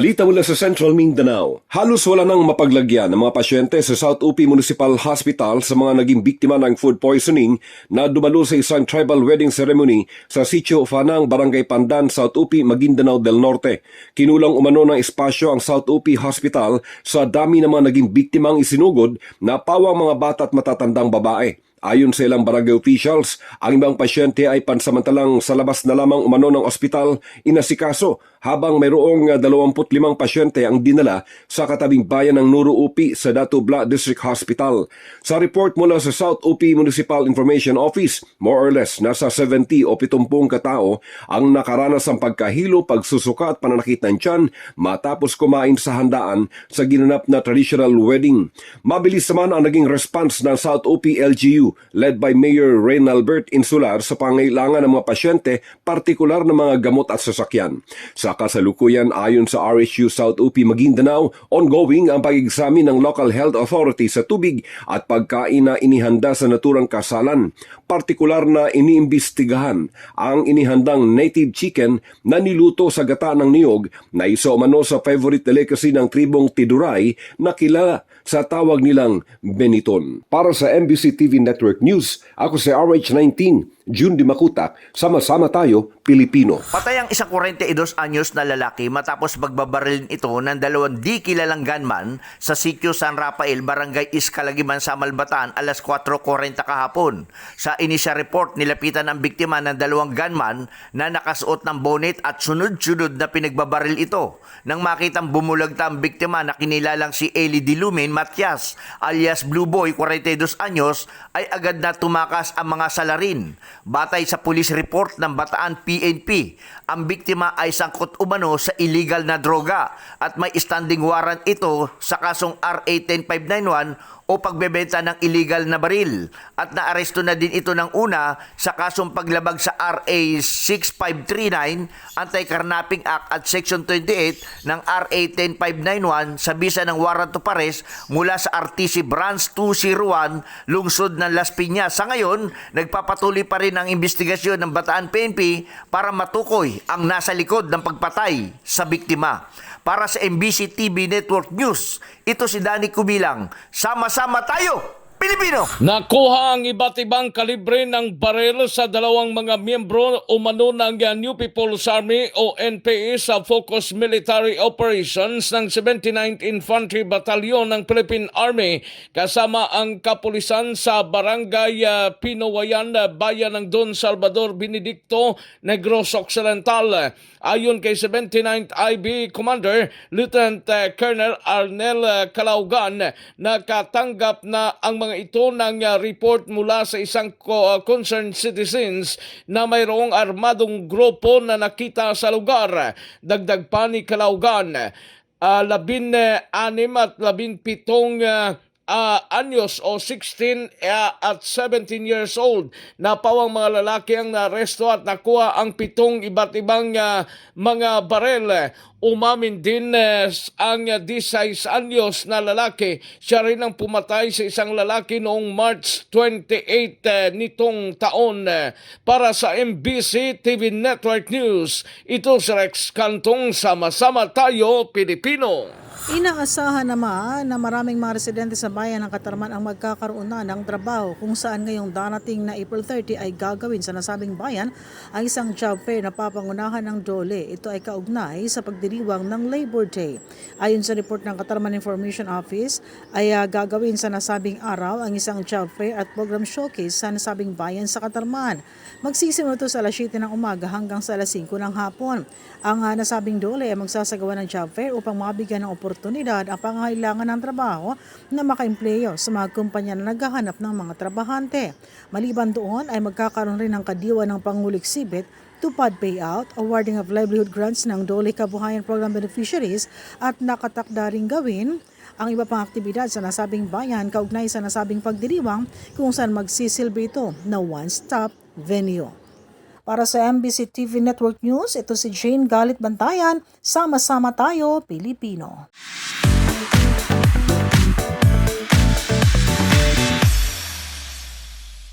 Balita mula sa Central Mindanao. Halos wala nang mapaglagyan ng mga pasyente sa South UP Municipal Hospital sa mga naging biktima ng food poisoning na dumalo sa isang tribal wedding ceremony sa Sitio Fanang, Barangay Pandan, South UP, Maguindanao del Norte. Kinulang umano ng espasyo ang South UP Hospital sa dami ng mga naging biktimang isinugod na pawang mga bata at matatandang babae. Ayon sa ilang barangay officials, ang ibang pasyente ay pansamantalang sa labas na lamang umano ng ospital inasikaso habang mayroong ah, 25 pasyente ang dinala sa katabing bayan ng Nuru Upi sa Datu Bla District Hospital. Sa report mula sa South Upi Municipal Information Office, more or less nasa 70 o 70 katao ang nakaranas ng pagkahilo, pagsusuka at pananakit ng tiyan matapos kumain sa handaan sa ginanap na traditional wedding. Mabilis naman ang naging response ng South UP LGU led by Mayor Rain Albert Insular sa pangailangan ng mga pasyente, partikular na mga gamot at sasakyan. Sa kasalukuyan ayon sa RSU South UP Maguindanao, ongoing ang pag-examine ng local health authority sa tubig at pagkain na inihanda sa naturang kasalan. Partikular na iniimbestigahan ang inihandang native chicken na niluto sa gata ng niyog na isa umano sa favorite delicacy ng tribong Tiduray na kilala sa tawag nilang Beniton. Para sa MBC TV Network News, ako si RH19, June Di Makutak, sama-sama tayo, Pilipino. Patay ang isang 42 anyos na lalaki matapos magbabarilin ito ng dalawang di kilalang gunman sa sitio San Rafael, Barangay Iskalagiman sa Malbataan alas 4.40 kahapon. Sa initial report, nilapitan ang biktima ng dalawang gunman na nakasuot ng bonnet at sunod-sunod na pinagbabaril ito. Nang makitang bumulagta ang biktima na kinilalang si Eli Dilumin Matias alias Blue Boy, 42 anyos, ay agad na tumakas ang mga salarin. Batay sa police report ng Bataan PNP, ang biktima ay sangkot umano sa illegal na droga at may standing warrant ito sa kasong RA 10591 o pagbebenta ng illegal na baril at naaresto na din ito ng una sa kasong paglabag sa RA 6539 Anti-Carnapping Act at Section 28 ng RA 10591 sa bisa ng warrant of arrest mula sa RTC Branch 201 lungsod ng Las Piñas. Sa ngayon, nagpapatuloy pa rin ang investigasyon ng Bataan PNP para matukoy ang nasa likod ng pagpatay sa biktima. Para sa MBC TV Network News, ito si Danny Kubilang. Sama-sama tayo, Pilipino! Nakuha ang iba't ibang kalibre ng baril sa dalawang mga miyembro umano ng New People's Army o NPA sa Focus Military Operations ng 79th Infantry Battalion ng Philippine Army kasama ang kapulisan sa Barangay uh, Pinowayan, uh, Bayan ng Don Salvador, Benedicto, Negros Occidental. Ayon kay 79th IB Commander Lieutenant uh, Colonel Arnel Calaugan, nakatanggap na ang mga ito ng uh, report mula sa isang uh, concerned citizens na mayroong armadong grupo na nakita sa lugar. Dagdag pa ni Calaugan, uh, labin anim at labin pitong uh, ah, anyos o 16 ah, at 17 years old na pawang mga lalaki ang naresto at nakuha ang pitong iba't ibang ah, mga barel. Umamin din eh, ang ah, 16 anyos na lalaki. Siya rin ang pumatay sa isang lalaki noong March 28 eh, nitong taon. Para sa MBC TV Network News, ito si Rex Cantong, sama-sama tayo, Pilipino. Inaasahan naman na maraming mga residente sa bayan ng Katarman ang magkakaroon na ng trabaho kung saan ngayong darating na April 30 ay gagawin sa nasabing bayan ang isang job fair na papangunahan ng DOLE. Ito ay kaugnay sa pagdiriwang ng Labor Day. Ayon sa report ng Katarman Information Office ay ah, gagawin sa nasabing araw ang isang job fair at program showcase sa nasabing bayan sa Katarman. Magsisimula ito sa alas 7 ng umaga hanggang sa alas 5 ng hapon. Ang ah, nasabing DOLE ay magsasagawa ng job fair upang mabigyan ng oportunidad ang pangangailangan ng trabaho na makaempleyo sa mga kumpanya na naghahanap ng mga trabahante. Maliban doon ay magkakaroon rin ng kadiwa ng pangulik sibit tupad payout, awarding of livelihood grants ng Dole Kabuhayan Program beneficiaries at nakatakda ring gawin ang iba pang aktibidad sa nasabing bayan kaugnay sa nasabing pagdiriwang kung saan magsisilbi ito na one-stop venue. Para sa MBC TV Network News, ito si Jane Galit Bantayan. Sama-sama tayo, Pilipino.